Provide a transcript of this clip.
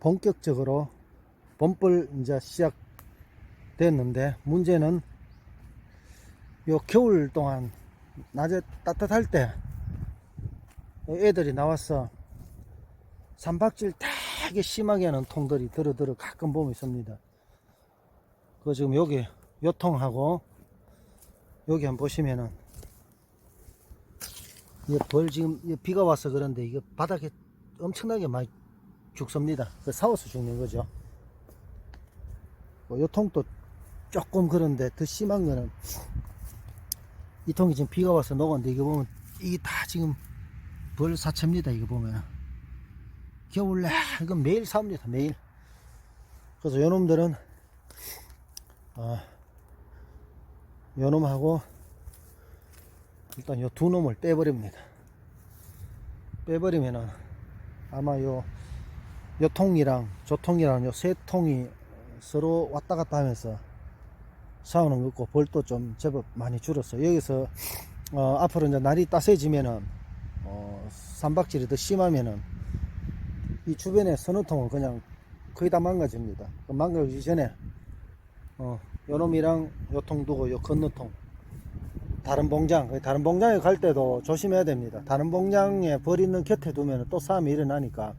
본격적으로 봄벌 이제 시작됐는데 문제는 요 겨울 동안 낮에 따뜻할 때 애들이 나와서 산박질 되게 심하게 하는 통들이 들어들어 가끔 보면 있습니다. 그 지금 여기 요 통하고 여기 한번 보시면은 이벌 지금 이 비가 와서 그런데 이게 바닥에 엄청나게 많이 죽습니다. 그 사워서 죽는 거죠. 뭐 요통도 조금 그런데 더 심한 거는 이 통이 지금 비가 와서 녹았는데 이거 보면 이게 다 지금 벌 사체입니다. 이거 보면 겨울에 이건 매일 사옵니다. 매일. 그래서 요놈들은 어, 요놈하고 일단 요 두 놈을 빼버립니다. 빼버리면은 아마 요, 요 통이랑 저 통이랑 요 세 통이 서로 왔다 갔다 하면서 싸우는 거 없고 벌도 좀 제법 많이 줄었어요. 여기서 어, 앞으로 이제 날이 따스해지면은 어, 산박질이 더 심하면은 이 주변에 서너 통은 그냥 거의 다 망가집니다. 그 망가지기 전에 어, 요 놈이랑 요통 두고 요 건너통 다른 봉장 그 다른 봉장에 갈 때도 조심해야 됩니다. 다른 봉장에 벌 있는 곁에 두면 또 싸움이 일어나니까